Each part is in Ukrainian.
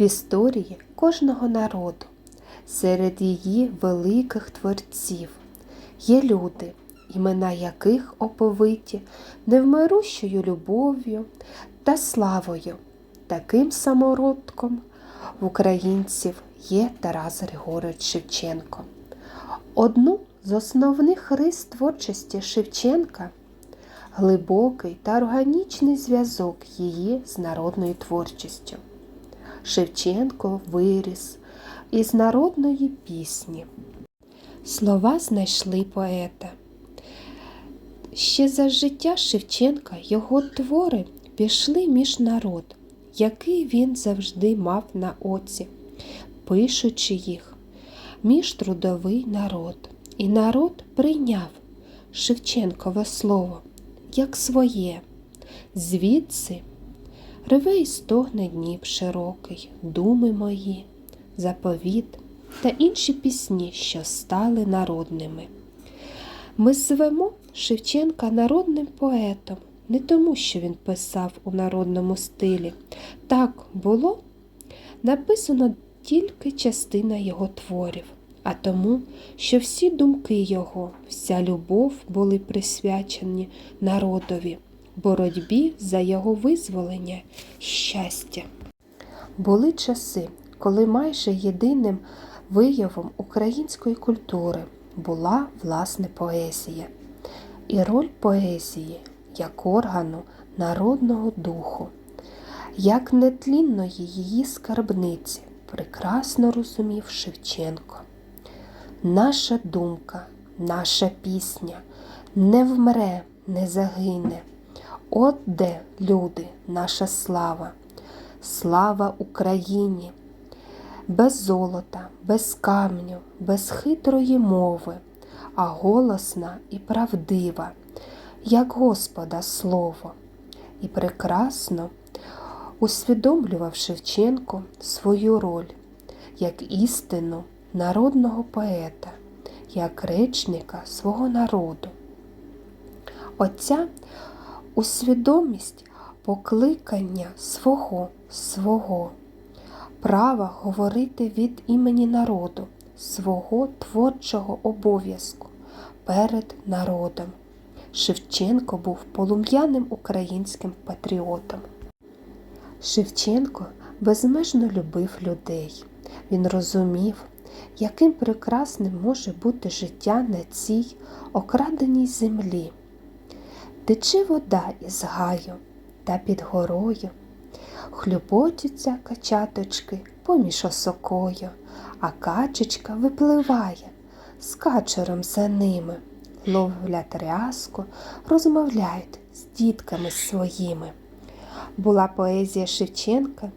в історії кожного народу. Серед її великих творців є люди, імена яких оповиті невмирущою любов'ю та славою. Таким самородком в українців є Тарас Григорович Шевченко. Одну з основних рис творчості Шевченка глибокий та органічний зв'язок її з народною творчістю. Шевченко виріс із народної пісні. Слова знайшли поета. Ще за життя Шевченка його твори пішли між народ, який він завжди мав на оці, пишучи їх між трудовий народ. І народ прийняв Шевченкове слово як своє. Звідси реве і стогне Дніп широкий, думи мої, заповіт та інші пісні, що стали народними. Ми звемо Шевченка народним поетом не тому, що він писав у народному стилі. Так було написано тільки частина його творів, а тому, що всі думки його, вся любов були присвячені народові, боротьбі за його визволення щастя. Були часи, коли майже єдиним виявом української культури була власне поезія, і роль поезії як органу народного духу, як нетлінної її скарбниці, прекрасно розумів Шевченко. Наша думка, наша пісня не вмре, не загине. От де, люди, наша слава, слава Україні, без золота, без камню, без хитрої мови, а голосна і правдива, як Господа слово, і прекрасно усвідомлював Шевченко свою роль як істину народного поета, як речника свого народу. Оця усвідомість покликання свого, свого, права говорити від імені народу, свого творчого обов'язку перед народом. Шевченко був полум'яним українським патріотом. Шевченко безмежно любив людей. Він розумів, яким прекрасним може бути життя на цій окраденій землі. Тече вода із гаю та під горою, хлюботяться качаточки поміж осокою, а качечка випливає з качером за ними, ловлять рязку, розмовляють з дітками своїми. Була поезія Шевченка,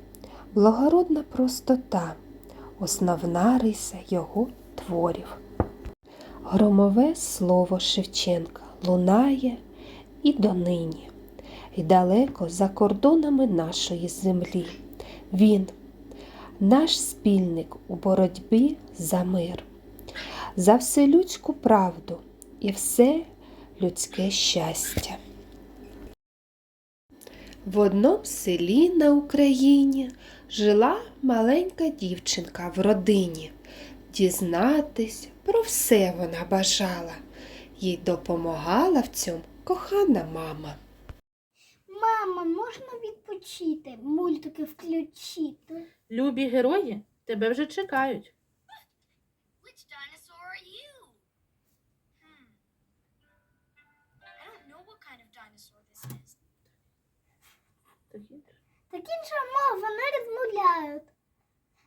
благородна простота, основна риса його творів. Громове слово Шевченка лунає і донині, і далеко за кордонами нашої землі. Він, наш спільник у боротьбі за мир, за вселюдську правду і все людське щастя. В одному селі на Україні жила маленька дівчинка в родині. Дізнатись про все вона бажала. Їй допомагала в цьому кохана мама. Мама, можна відпочити, мультики включити. Любі герої тебе вже чекають. Which dinosaur are you? Hmm. I don't know what kind of dinosaur this is. Так інша мова не розмовляють.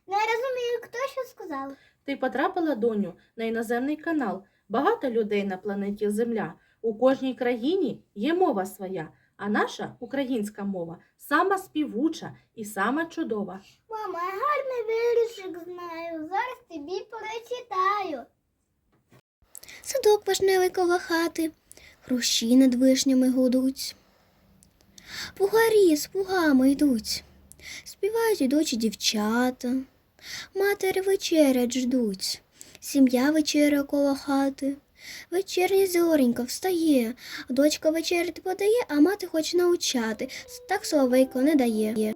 Не розумію, хто що сказав. Ти потрапила, доню, на іноземний канал. Багато людей на планеті Земля. У кожній країні є мова своя, а наша українська мова сама співуча і сама чудова. Мама, я гарний віршик знаю. Зараз тобі прочитаю. Садок вишневий коло хати, хрущі над вишнями гудуть. Пугарі з пугами йдуть, співають ідучі дівчата, матері вечерять ждуть, сім'я вечеря коло хати. Вечерня зоренька встає, дочка вечерять подає, а мати хоче научати, так соловейко не дає.